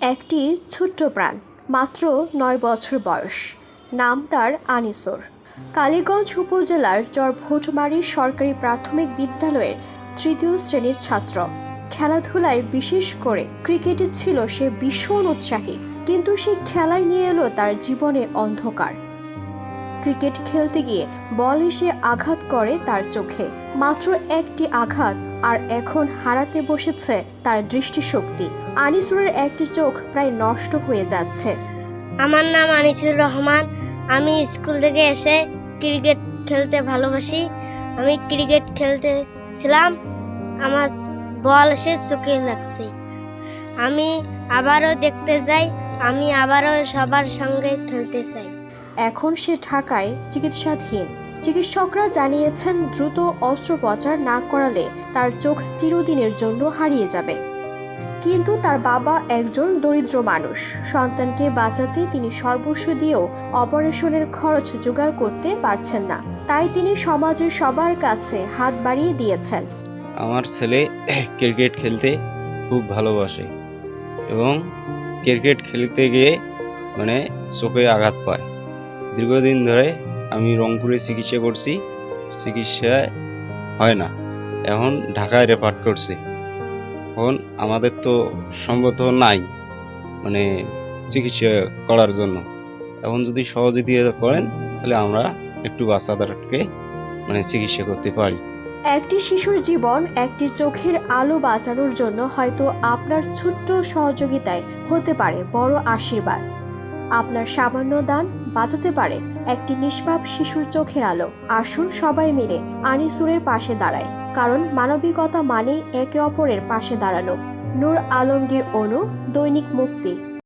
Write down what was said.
একটি ছোট্ট প্রাণ, মাত্র নয় বছর বয়স। নাম তার আনিসুর। কালীগঞ্জ উপজেলার চর সরকারি প্রাথমিক বিদ্যালয়ের তৃতীয় শ্রেণির ছাত্র। খেলাধুলায় বিশেষ করে ক্রিকেটে ছিল সে ভীষণ উৎসাহী, কিন্তু সে খেলায় নিয়ে এলো তার জীবনে অন্ধকার। ক্রিকেট খেলতে গিয়ে বল এসে আঘাত করে তার চোখে। মাত্র একটি আঘাত, আর এখন হারাতে বসেছে তার দৃষ্টিশক্তি। আনিসুরের একটি চোখ প্রায় নষ্ট হয়ে যাচ্ছে। আমার নাম আনিসুর রহমান। আমি স্কুল থেকে এসে ক্রিকেট খেলতে ভালোবাসি। আমি ক্রিকেট খেলতে ছিলাম। আমার বল এসে চোখে লাগছে। আমি আবারও দেখতে যাই আমি আবারও সবার সঙ্গে খেলতে চাই। এখন সে ঢাকায় চিকিৎসাধীন। চিকিৎসকরা জানিয়েছেন, দ্রুত অস্ত্রোপচার না করালে তার চোখ চিরদিনের জন্য হারিয়ে যাবে। কিন্তু তার বাবা একজন দরিদ্র মানুষ। সন্তানকে বাঁচাতে তিনি সর্বস্ব দিয়েও অপারেশনের খরচ জোগাড় করতে পারছেন না। তাই তিনি সমাজের সবার কাছে হাত বাড়িয়ে দিয়েছেন। আমার ছেলে ক্রিকেট খেলতে খুব ভালোবাসে এবং ক্রিকেট খেলতে গিয়ে মানে চোখে আঘাত পায়। দীর্ঘদিন ধরে আমি রংপুরে চিকিৎসা করছি, চিকিৎসা হয় না। এখন ঢাকায় রেফার করছি। এখন আমাদের তো সম্ভবত নাই মানে চিকিৎসা করার জন্য। এখন যদি সহযোগিতা করেন, তাহলে আমরা একটু বাচ্চাদেরকে মানে চিকিৎসা করতে পারি। একটি শিশুর জীবন একটি চোখের আলো বাঁচানোর জন্য হয়তো আপনার ছোট্ট সহযোগিতায় হতে পারে বড় আশীর্বাদ। আপনার সামান্য দান বাঁচাতে পারে একটি নিষ্পাপ শিশুর চোখের আলো। আসুন সবাই মিলে আনিসুরের পাশে দাঁড়ায় কারণ মানবিকতা মানে একে অপরের পাশে দাঁড়ানো। নূর আলমগীর অনু, দৈনিক মুক্তি।